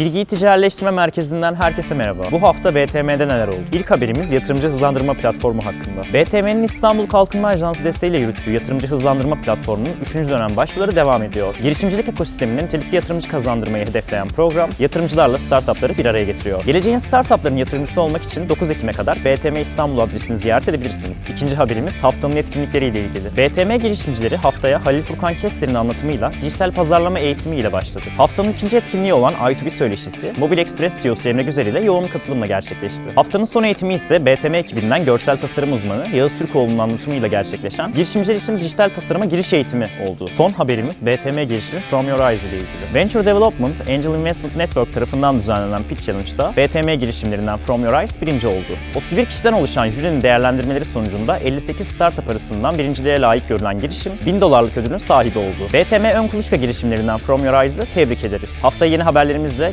Bilgiyi Ticaretleştirme Merkezi'nden herkese merhaba. Bu hafta BTM'de neler oldu? İlk haberimiz yatırımcı hızlandırma platformu hakkında. BTM'nin İstanbul Kalkınma Ajansı desteğiyle yürüttüğü yatırımcı hızlandırma platformunun 3. dönem başvuruları devam ediyor. Girişimcilik ekosisteminin nitelikli yatırımcı kazandırmayı hedefleyen program, yatırımcılarla startupları bir araya getiriyor. Geleceğin startupların yatırımcısı olmak için 9 Ekim'e kadar BTM İstanbul adresini ziyaret edebilirsiniz. İkinci haberimiz haftanın etkinlikleriyle ilgili. BTM girişimcileri haftaya Halil Furkan Kester'in anlatımıyla dijital pazarlama eğitimi ile başladı. Haftanın ikinci etkinliği olan I2B söyleşisi, Mobil Express CEO'su Emre Güzel ile yoğun katılımla gerçekleşti. Haftanın son eğitimi ise BTM ekibinden görsel tasarım uzmanı Yağız Türkoğlu'nun anlatımıyla gerçekleşen girişimciler için dijital tasarıma giriş eğitimi oldu. Son haberimiz BTM girişimi From Your Eyes ile ilgili. Venture Development Angel Investment Network tarafından düzenlenen Pitch Challenge'da BTM girişimlerinden From Your Eyes birinci oldu. 31 kişiden oluşan jürinin değerlendirmeleri sonucunda 58 startup arasından birinciliğe layık görülen girişim 1000 dolarlık ödülün sahibi oldu. BTM ön kuluçka girişimlerinden From Your Eyes'ı tebrik ederiz. Haftaya yeni haberlerimizle